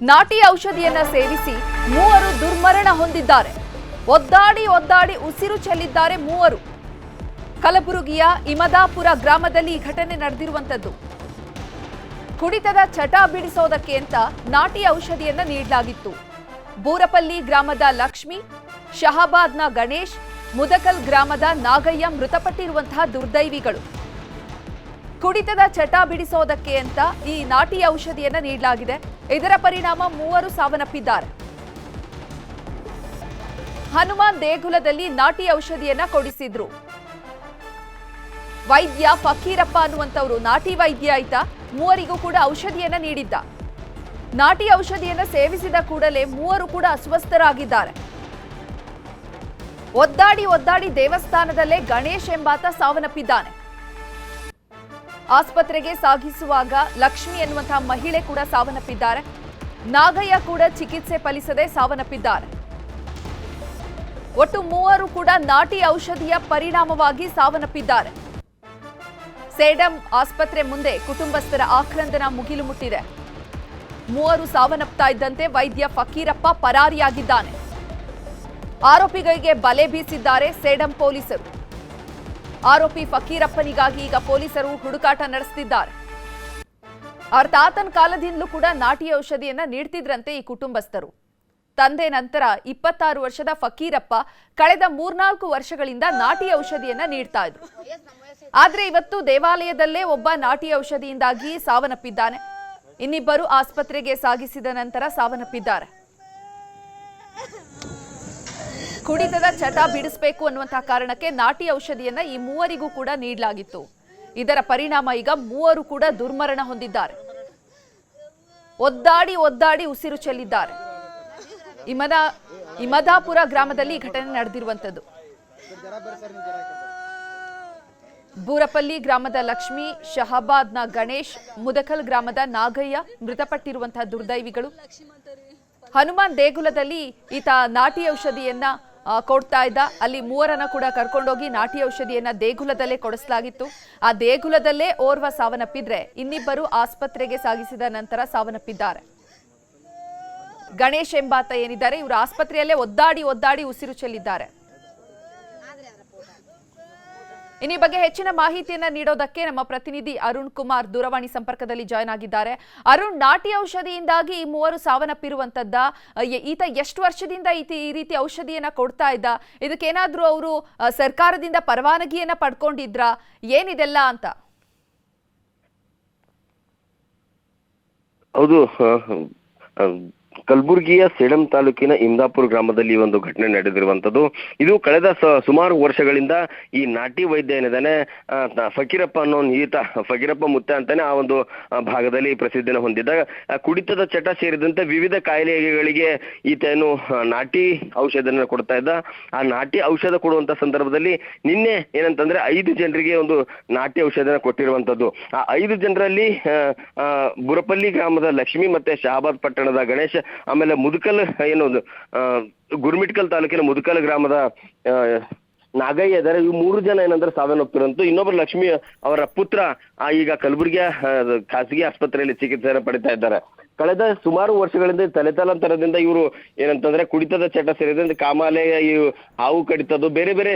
ನಾಟಿ ಔಷಧಿಯನ್ನ ಸೇವಿಸಿ ಮೂವರು ದುರ್ಮರಣ ಹೊಂದಿದ್ದಾರೆ. ಒದ್ದಾಡಿ ಒದ್ದಾಡಿ ಉಸಿರು ಚೆಲ್ಲಿದ್ದಾರೆ ಮೂವರು. ಕಲಬುರಗಿಯ ಇಮದಾಪುರ ಗ್ರಾಮದಲ್ಲಿ ಈ ಘಟನೆ ನಡೆದಿರುವಂತದ್ದು ಕುಡಿತದ ಚಟ ಬಿಡಿಸೋದಕ್ಕೆ ಅಂತ ನಾಟಿ ಔಷಧಿಯನ್ನ ನೀಡಲಾಗಿತ್ತು. ಬೂರಪಲ್ಲಿ ಗ್ರಾಮದ ಲಕ್ಷ್ಮಿ, ಶಹಾಬಾದ್ನ ಗಣೇಶ್, ಮುದಕಲ್ ಗ್ರಾಮದ ನಾಗಯ್ಯ ಮೃತಪಟ್ಟಿರುವಂತಹ ದುರ್ದೈವಿಗಳು. ಕುಡಿತದ ಚಟ ಬಿಡಿಸೋದಕ್ಕೆ ಅಂತ ಈ ನಾಟಿ ಔಷಧಿಯನ್ನು ನೀಡಲಾಗಿದೆ. ಇದರ ಪರಿಣಾಮ ಮೂವರು ಸಾವನ್ನಪ್ಪಿದ್ದಾರೆ. ಹನುಮಾನ್ ದೇಗುಲದಲ್ಲಿ ನಾಟಿ ಔಷಧಿಯನ್ನ ಕೊಡಿಸಿದ್ರು. ವೈದ್ಯ ಫಕೀರಪ್ಪ ಅನ್ನುವಂಥವ್ರು ನಾಟಿ ವೈದ್ಯ ಆಯ್ತಾ. ಮೂವರಿಗೂ ಕೂಡ ಔಷಧಿಯನ್ನ ನೀಡಿದ್ದ. ನಾಟಿ ಔಷಧಿಯನ್ನ ಸೇವಿಸಿದ ಕೂಡಲೇ ಮೂವರು ಕೂಡ ಅಸ್ವಸ್ಥರಾಗಿದ್ದಾರೆ. ಒದ್ದಾಡಿ ಒದ್ದಾಡಿ ದೇವಸ್ಥಾನದಲ್ಲೇ ಗಣೇಶ್ ಎಂಬಾತ ಸಾವನ್ನಪ್ಪಿದ್ದಾನೆ. ಆಸ್ಪತ್ರೆಗೆ ಸಾಗಿಸುವಾಗ ಲಕ್ಷ್ಮಿ ಎನ್ನುವಂತಹ ಮಹಿಳೆ ಕೂಡ ಸಾವನ್ನಪ್ಪಿದ್ದಾರೆ. ನಾಗಯ್ಯ ಕೂಡ ಚಿಕಿತ್ಸೆ ಫಲಿಸದೆ ಸಾವನ್ನಪ್ಪಿದ್ದಾರೆ. ಒಟ್ಟು ಮೂವರು ಕೂಡ ನಾಟಿ ಔಷಧಿಯ ಪರಿಣಾಮವಾಗಿ ಸಾವನ್ನಪ್ಪಿದ್ದಾರೆ. ಸೇಡಂ ಆಸ್ಪತ್ರೆ ಮುಂದೆ ಕುಟುಂಬಸ್ಥರ ಆಕ್ರಂದನ ಮುಗಿಲು ಮುಟ್ಟಿದೆ. ಮೂವರು ಸಾವನ್ನಪ್ತಾ ಇದ್ದಂತೆ ವೈದ್ಯ ಫಕೀರಪ್ಪ ಪರಾರಿಯಾಗಿದ್ದಾನೆ. ಆರೋಪಿಗಳಿಗೆ ಬಲೆ ಬೀಸಿದ್ದಾರೆ ಸೇಡಂ ಪೊಲೀಸರು. ಆರೋಪಿ ಫಕೀರಪ್ಪನಿಗಾಗಿ ಈಗ ಪೊಲೀಸರು ಹುಡುಕಾಟ ನಡೆಸುತ್ತಿದ್ದಾರೆ ಅವರ ತಾತನ ಕಾಲದಿಂದಲೂ ಕೂಡ ನಾಟಿ ಔಷಧಿಯನ್ನ ನೀಡ್ತಿದ್ರಂತೆ ಈ ಕುಟುಂಬಸ್ಥರು. ತಂದೆ ನಂತರ ಇಪ್ಪತ್ತಾರು ವರ್ಷದ ಫಕೀರಪ್ಪ ಕಳೆದ ಮೂರ್ನಾಲ್ಕು ವರ್ಷಗಳಿಂದ ನಾಟಿ ಔಷಧಿಯನ್ನ ನೀಡ್ತಾ ಇದ್ರು. ಆದ್ರೆ ಇವತ್ತು ದೇವಾಲಯದಲ್ಲೇ ಒಬ್ಬ ನಾಟಿ ಔಷಧಿಯಿಂದಾಗಿ ಸಾವನ್ನಪ್ಪಿದ್ದಾನೆ. ಇನ್ನಿಬ್ಬರು ಆಸ್ಪತ್ರೆಗೆ ಸಾಗಿಸಿದ ನಂತರ ಸಾವನ್ನಪ್ಪಿದ್ದಾರೆ. ಕುಡಿತದ ಚಟ ಬಿಡಿಸಬೇಕು ಅನ್ನುವಂತಹ ಕಾರಣಕ್ಕೆ ನಾಟಿ ಔಷಧಿಯನ್ನ ಈ ಮೂವರಿಗೂ ಕೂಡ ನೀಡಲಾಗಿತ್ತು. ಇದರ ಪರಿಣಾಮ ಈಗ ಮೂವರು ಕೂಡ ದುರ್ಮರಣ ಹೊಂದಿದ್ದಾರೆ. ಒದ್ದಾಡಿ ಒದ್ದಾಡಿ ಉಸಿರು ಚೆಲ್ಲಿದ್ದಾರೆ. ಇಮದ ಇಮದಾಪುರ ಗ್ರಾಮದಲ್ಲಿ ಈ ಘಟನೆ ನಡೆದಿರುವಂತದ್ದು ಬೂರಪಲ್ಲಿ ಗ್ರಾಮದ ಲಕ್ಷ್ಮಿ, ಶಹಬಾದ್ನ ಗಣೇಶ್, ಮುದಕಲ್ ಗ್ರಾಮದ ನಾಗಯ್ಯ ಮೃತಪಟ್ಟಿರುವಂತಹ ದುರ್ದೈವಿಗಳು. ಹನುಮಾನ್ ದೇಗುಲದಲ್ಲಿ ಈತ ನಾಟಿ ಔಷಧಿಯನ್ನ ಕೊಡ್ತಾ ಇದ್ದ. ಅಲ್ಲಿ ಮೂವರನ್ನ ಕೂಡ ಕರ್ಕೊಂಡೋಗಿ ನಾಟಿ ಔಷಧಿಯನ್ನ ದೇಗುಲದಲ್ಲೇ ಕೊಡಿಸಲಾಗಿತ್ತು. ಆ ದೇಗುಲದಲ್ಲೇ ಓರ್ವ ಸಾವನ್ನಪ್ಪಿದ್ರೆ ಇನ್ನಿಬ್ಬರು ಆಸ್ಪತ್ರೆಗೆ ಸಾಗಿಸಿದ ನಂತರ ಸಾವನ್ನಪ್ಪಿದ್ದಾರೆ. ಗಣೇಶ್ ಎಂಬಾತ ಏನಿದ್ದಾರೆ, ಇವರು ಆಸ್ಪತ್ರೆಯಲ್ಲೇ ಒದ್ದಾಡಿ ಒದ್ದಾಡಿ ಉಸಿರು ಚೆಲ್ಲಿದ್ದಾರೆ. ಇನ್ನು ಈ ಬಗ್ಗೆ ಹೆಚ್ಚಿನ ಮಾಹಿತಿಯನ್ನ ನೀಡೋದಕ್ಕೆ ನಮ್ಮ ಪ್ರತಿನಿಧಿ ಅರುಣ್ ಕುಮಾರ್ ದೂರವಾಣಿ ಸಂಪರ್ಕದಲ್ಲಿ ಜಾಯ್ನ್ ಆಗಿದ್ದಾರೆ. ಅರುಣ್, ನಾಟಿ ಔಷಧಿಯಿಂದಾಗಿ ಈ ಮೂವರು ಸಾವನ್ನಪ್ಪಿರುವಂತದ್ದ ಈತ ಎಷ್ಟು ವರ್ಷದಿಂದ ಈತ ಈ ರೀತಿ ಔಷಧಿಯನ್ನ ಕೊಡ್ತಾ ಇದ್ದ, ಇದಕ್ಕೇನಾದ್ರೂ ಅವರು ಸರ್ಕಾರದಿಂದ ಪರವಾನಗಿಯನ್ನ ಪಡ್ಕೊಂಡಿದ್ರ, ಏನಿದೆಲ್ಲ ಅಂತ? ಹೌದು ಕಲಬುರಗಿಯ ಸೇಡಂ ತಾಲೂಕಿನ ಇಂದಾಪುರ ಗ್ರಾಮದಲ್ಲಿ ಒಂದು ಘಟನೆ ನಡೆದಿರುವಂತದ್ದು ಇದು ಕಳೆದ ಸುಮಾರು ವರ್ಷಗಳಿಂದ ಈ ನಾಟಿ ವೈದ್ಯ ಏನಿದ್ದಾನೆ ಫಕೀರಪ್ಪ ಅನ್ನೋ ಈತ ಫಕೀರಪ್ಪ ಮುತ್ತ ಅಂತಾನೆ ಆ ಒಂದು ಭಾಗದಲ್ಲಿ ಪ್ರಸಿದ್ಧಿನ ಹೊಂದಿದ್ದ. ಕುಡಿತದ ಚಟ ಸೇರಿದಂತೆ ವಿವಿಧ ಕಾಯಿಲೆಗಳಿಗೆ ಈತ ಏನು ನಾಟಿ ಔಷಧನ ಕೊಡ್ತಾ ಇದ್ದ. ಆ ನಾಟಿ ಔಷಧ ಕೊಡುವಂತ ಸಂದರ್ಭದಲ್ಲಿ ನಿನ್ನೆ ಏನಂತಂದ್ರೆ ಐದು ಜನರಿಗೆ ಒಂದು ನಾಟಿ ಔಷಧನ ಕೊಟ್ಟಿರುವಂತದ್ದು ಆ ಐದು ಜನರಲ್ಲಿ ಬುರಪಲ್ಲಿ ಗ್ರಾಮದ ಲಕ್ಷ್ಮಿ ಮತ್ತೆ ಶಹಾಬಾದ್ ಪಟ್ಟಣದ ಗಣೇಶ್ ಆಮೇಲೆ ಮುದುಕಲ್, ಏನು ಗುರುಮಿಟ್ಕಲ್ ತಾಲೂಕಿನ ಮುದುಕಲ್ ಗ್ರಾಮದ ನಾಗಯ್ಯ ಇದ್ದಾರೆ ಇವು ಮೂರು ಜನ ಏನಂದ್ರೆ ಸಾವನ್ನಪ್ಪಿರಂತು ಇನ್ನೊಬ್ಬರು ಲಕ್ಷ್ಮಿ ಅವರ ಪುತ್ರ ಈಗ ಕಲಬುರಗಿಯ ಖಾಸಗಿ ಆಸ್ಪತ್ರೆಯಲ್ಲಿ ಚಿಕಿತ್ಸೆಯನ್ನು ಪಡಿತಾ ಇದ್ದಾರೆ. ಕಳೆದ ಸುಮಾರು ವರ್ಷಗಳಿಂದ ತಲೆತಲಾಂತರದಿಂದ ಇವರು ಏನಂತಂದ್ರೆ ಕುಡಿತದ ಚಟ ಸೇರಿದಂತೆ ಕಾಮಾಲೆ ಹಾವು ಕಡಿತದ್ದು, ಬೇರೆ ಬೇರೆ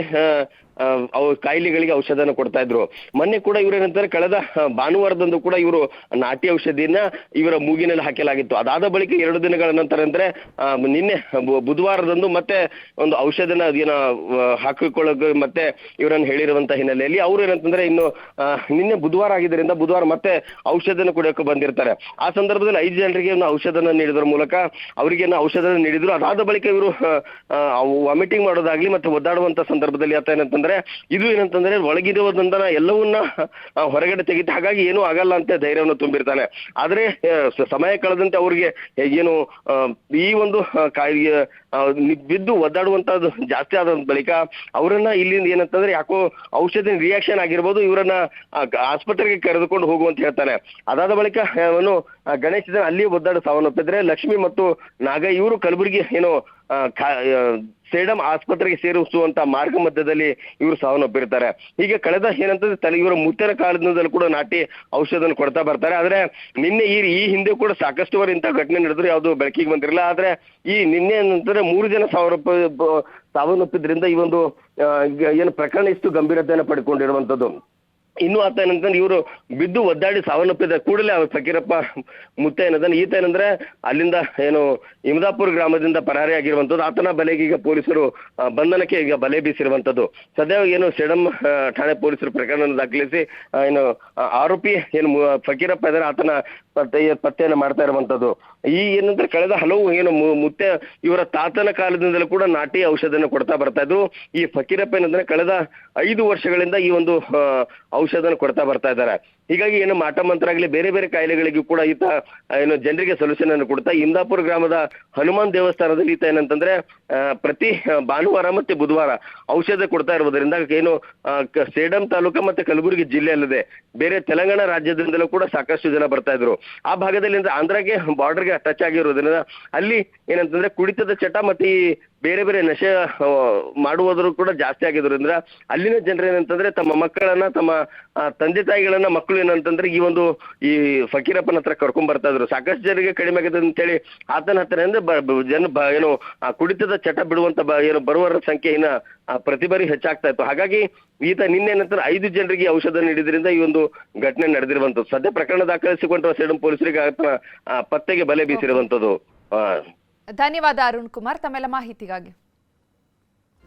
ಆ, ಆ, ಅವು ಕಾಯಿಲೆಗಳಿಗೆ ಔಷಧನ ಕೊಡ್ತಾ ಇದ್ರು. ಮೊನ್ನೆ ಕೂಡ ಇವ್ರು ಏನಂತಾರೆ ಕಳೆದ ಭಾನುವಾರದಂದು ಕೂಡ ಇವರು ನಾಟಿ ಔಷಧಿಯನ್ನ ಇವರ ಮೂಗಿನಲ್ಲಿ ಹಾಕಲಾಗಿತ್ತು. ಅದಾದ ಬಳಿಕ ಎರಡು ದಿನಗಳ ನಂತರ ಅಂದ್ರೆ ನಿನ್ನೆ ಬುಧವಾರದಂದು ಮತ್ತೆ ಒಂದು ಔಷಧನ ಅದೇನ ಹಾಕಿಕೊಳ್ಳೋಕೆ ಮತ್ತೆ ಇವರನ್ನು ಹೇಳಿರುವಂತ ಹಿನ್ನೆಲೆಯಲ್ಲಿ ಅವ್ರು ಏನಂತಂದ್ರೆ ಇನ್ನು ನಿನ್ನೆ ಬುಧವಾರ ಆಗಿದ್ದರಿಂದ ಬುಧವಾರ ಮತ್ತೆ ಔಷಧನ ಕುಡಿಯೋಕೆ ಬಂದಿರ್ತಾರೆ. ಆ ಸಂದರ್ಭದಲ್ಲಿ ಐದು ಜನರಿಗೆ ಒಂದು ಔಷಧನ ನೀಡಿದ್ರ ಮೂಲಕ ಅವರಿಗೆ ಔಷಧನ ನೀಡಿದ್ರು. ಅದಾದ ಬಳಿಕ ಇವರು ವಾಮಿಟಿಂಗ್ ಮಾಡೋದಾಗ್ಲಿ ಮತ್ತೆ ಒದ್ದಾಡುವಂತ ಸಂದರ್ಭದಲ್ಲಿ ಆತ ಏನಂತಂದ್ರೆ ಇದು ಏನಂತಂದ್ರೆ ಒಳಗಿರುವುದನ್ನ ಎಲ್ಲವನ್ನ ಹೊರಗಡೆ ತೆಗಿತ ಹಾಗಾಗಿ ಏನೂ ಆಗಲ್ಲ ಅಂತ ಧೈರ್ಯವನ್ನು ತುಂಬಿರ್ತಾನೆ. ಆದ್ರೆ ಸಮಯ ಕಳೆದಂತೆ ಅವ್ರಿಗೆ ಏನು ಈ ಒಂದು ನಿ- ಬಿದ್ದು ಒದ್ದಾಡುವಂತದ್ದು ಜಾಸ್ತಿ ಆದ ಬಳಿಕ ಅವರನ್ನ ಇಲ್ಲಿಂದ ಏನಂತಂದ್ರೆ ಯಾಕೋ ಔಷಧಿ ರಿಯಾಕ್ಷನ್ ಆಗಿರ್ಬೋದು, ಇವರನ್ನ ಆಸ್ಪತ್ರೆಗೆ ಕರೆದುಕೊಂಡು ಹೋಗುವಂತ ಹೇಳ್ತಾನೆ. ಅದಾದ ಬಳಿಕ ಅವನು ಗಣೇಶ ಅಲ್ಲಿ ಒದ್ದಾಡ ಸಾವನ್ನಪ್ಪಿದ್ರೆ, ಲಕ್ಷ್ಮಿ ಮತ್ತು ನಾಗ ಇವರು ಕಲಬುರಗಿ, ಏನು ಆ, ಖಾ- ಆ, ಸೇಡಂ ಆಸ್ಪತ್ರೆಗೆ ಸೇರಿಸುವಂತ ಮಾರ್ಗ ಮಧ್ಯದಲ್ಲಿ ಇವರು ಸಾವನ್ನಪ್ಪಿರ್ತಾರೆ. ಹೀಗೆ ಕಳೆದ ಏನಂತಂದ್ರೆ ತಲೆ ಇವರು ಮುತ್ತಿನ ಕಾಲದಿಂದಲೂ ಕೂಡ ನಾಟಿ ಔಷಧನ ಕೊಡ್ತಾ ಬರ್ತಾರೆ. ಆದ್ರೆ ನಿನ್ನೆ ಈ ಈ ಹಿಂದೆ ಕೂಡ ಸಾಕಷ್ಟು ಬಾರಿ ಇಂಥ ಘಟನೆ ನಡೆದ್ರು ಯಾವುದು ಬೆಳಕಿಗೆ ಬಂದಿರಲಿಲ್ಲ ಆದ್ರೆ ಈ ನಿನ್ನೆ ಏನಂತಂದ್ರೆ ಮೂರು ಜನ ಸಾವನ್ನಪ್ಪ ಸಾವನ್ನಪ್ಪಿದ್ರಿಂದ ಈ ಒಂದು ಏನು ಪ್ರಕರಣ ಇಷ್ಟು ಗಂಭೀರತೆಯನ್ನು ಪಡ್ಕೊಂಡಿರುವಂತದ್ದು ಇನ್ನು ಆತ ಏನಂತಂದ್ರೆ ಇವರು ಬಿದ್ದು ಒದ್ದಾಡಿ ಸಾವನ್ನಪ್ಪಿದ ಕೂಡಲೇ ಅವ್ರ ಫಕೀರಪ್ಪ ಮುತ್ತ ಏನದನ್ ಈತ ಏನಂದ್ರೆ ಅಲ್ಲಿಂದ ಏನು ಇಮದಾಪುರ ಗ್ರಾಮದಿಂದ ಪರಾರಿ ಆಗಿರುವಂತದ್ದು ಆತನ ಬಲೆಗೆ ಈಗ ಪೊಲೀಸರು ಬಂಧನಕ್ಕೆ ಈಗ ಬಲೆ ಬೀಸಿರುವಂತದ್ದು ಸದ್ಯ ಏನು ಸೇಡಂ ಠಾಣೆ ಪೊಲೀಸರು ಪ್ರಕರಣ ದಾಖಲಿಸಿ ಏನು ಆರೋಪಿ ಏನು ಫಕೀರಪ್ಪ ಇದ್ದಾರೆ, ಆತನ ಪತ್ತೆ, ಪತ್ತೆಯನ್ನು ಮಾಡ್ತಾ ಇರುವಂಥದ್ದು. ಈ ಏನಂದ್ರೆ ಕಳೆದ ಹಲವು ಏನು ಮುತ್ತೆ ಇವರ ತಾತನ ಕಾಲದಿಂದಲೂ ಕೂಡ ನಾಟಿ ಔಷಧನ ಕೊಡ್ತಾ ಬರ್ತಾ ಇದ್ರು ಈ ಫಕೀರಪ್ಪ ಏನಂದ್ರೆ ಕಳೆದ ಐದು ವರ್ಷಗಳಿಂದ ಈ ಒಂದು ಔಷಧನ ಕೊಡ್ತಾ ಬರ್ತಾ ಇದ್ದಾರೆ. ಹೀಗಾಗಿ ಏನು ಮಾಟ ಮಂತ್ರ ಆಗಲಿ, ಬೇರೆ ಬೇರೆ ಕಾಯಿಲೆಗಳಿಗೂ ಕೂಡ ಈತ ಏನು ಜನರಿಗೆ ಸೊಲ್ಯೂಷನ್ ಅನ್ನು ಕೊಡ್ತಾ, ಇಂದಾಪುರ ಗ್ರಾಮದ ಹನುಮಾನ್ ದೇವಸ್ಥಾನದಲ್ಲಿ ಈತ ಏನಂತಂದ್ರೆ ಪ್ರತಿ ಭಾನುವಾರ ಮತ್ತೆ ಬುಧವಾರ ಔಷಧ ಕೊಡ್ತಾ ಇರುವುದರಿಂದ ಏನು ಸೇಡಂ ತಾಲೂಕು ಮತ್ತೆ ಕಲಬುರಗಿ ಜಿಲ್ಲೆ ಅಲ್ಲದೆ ಬೇರೆ ತೆಲಂಗಾಣ ರಾಜ್ಯದಿಂದಲೂ ಕೂಡ ಸಾಕಷ್ಟು ಜನ ಬರ್ತಾ ಇದ್ರು. ಆ ಭಾಗದಲ್ಲಿ ಅಂದ್ರೆ ಆಂಧ್ರಗೆ ಬಾರ್ಡರ್ಗೆ ಟಚ್ ಆಗಿರೋದ್ರಿಂದ ಅಲ್ಲಿ ಏನಂತಂದ್ರೆ ಕುಡಿತದ ಚಟ ಮತ್ತೆ ಈ ಬೇರೆ ಬೇರೆ ನಶೆ ಮಾಡುವುದರೂ ಕೂಡ ಜಾಸ್ತಿ ಆಗಿದ್ರಿಂದ ಅಲ್ಲಿನ ಜನರು ಏನಂತಂದ್ರೆ ತಮ್ಮ ಮಕ್ಕಳನ್ನ, ತಮ್ಮ ತಂದೆ ತಾಯಿಗಳನ್ನ ಮಕ್ಕಳು ಏನಂತಂದ್ರೆ ಈ ಒಂದು ಈ ಫಕೀರಪ್ಪನ ಹತ್ರ ಕರ್ಕೊಂಡ್ ಬರ್ತಾ ಇದ್ರು. ಸಾಕಷ್ಟು ಜನರಿಗೆ ಕಡಿಮೆ ಆಗಿದೆ ಅಂತೇಳಿ ಆತನ ಹತ್ರ ಜನ ಏನು ಕುಡಿತದ ಚಟ ಬಿಡುವಂತ ಏನು ಬರುವರ ಸಂಖ್ಯೆ ಇನ್ನ ಪ್ರತಿ ಬಾರಿ ಹೆಚ್ಚಾಗ್ತಾ ಇತ್ತು. ಹಾಗಾಗಿ ಈತ ನಿನ್ನೆ ನಂತರ ಐದು ಜನರಿಗೆ ಔಷಧ ನೀಡಿದ್ರಿಂದ ಈ ಒಂದು ಘಟನೆ ನಡೆದಿರುವಂತದ್ದು ಸದ್ಯ ಪ್ರಕರಣ ದಾಖಲಿಸಿಕೊಂಡಿರುವ ಸೇಡಂ ಪೊಲೀಸರಿಗೆ ಆತನ ಪತ್ತೆಗೆ ಬಲೆ ಬೀಸಿರುವಂತದ್ದು ಧನ್ಯವಾದ ಅರುಣ್ ಕುಮಾರ್. ತಮ್ಮೆಲ್ಲ ಮಾಹಿತಿಗಾಗಿ.